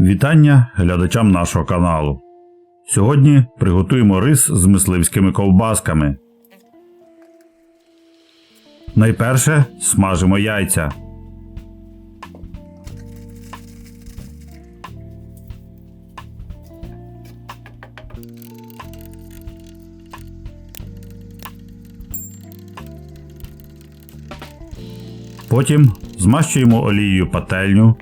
Вітання глядачам нашого каналу. Сьогодні приготуємо рис з мисливськими ковбасками. Найперше смажимо яйця. Потім змащуємо олією пательню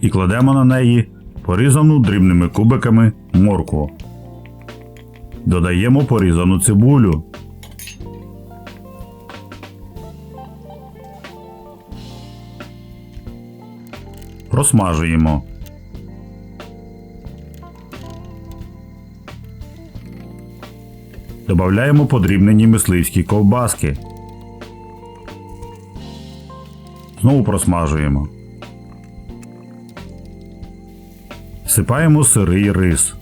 і кладемо на неї порізану дрібними кубиками моркву. Додаємо порізану цибулю. Просмажуємо. Добавляємо подрібнені мисливські ковбаски. Знову просмажуємо. Всипаємо сирий рис.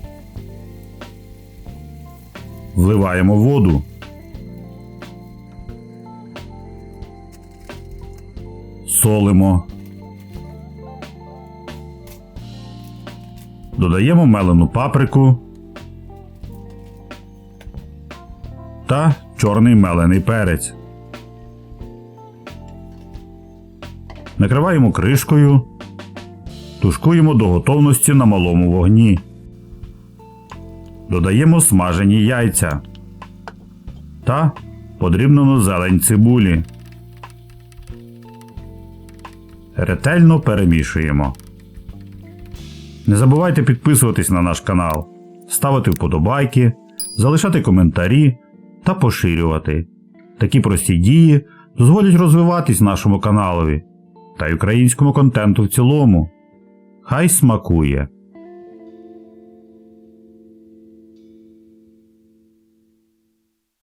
Вливаємо воду. Солимо. Додаємо мелену паприку та чорний мелений перець. Накриваємо кришкою. Тушкуємо до готовності на малому вогні. Додаємо смажені яйця та подрібнену зелень цибулі. Ретельно перемішуємо. Не забувайте підписуватись на наш канал, ставити вподобайки, залишати коментарі та поширювати. Такі прості дії дозволять розвиватись нашому каналові та й українському контенту в цілому. Хай смакує!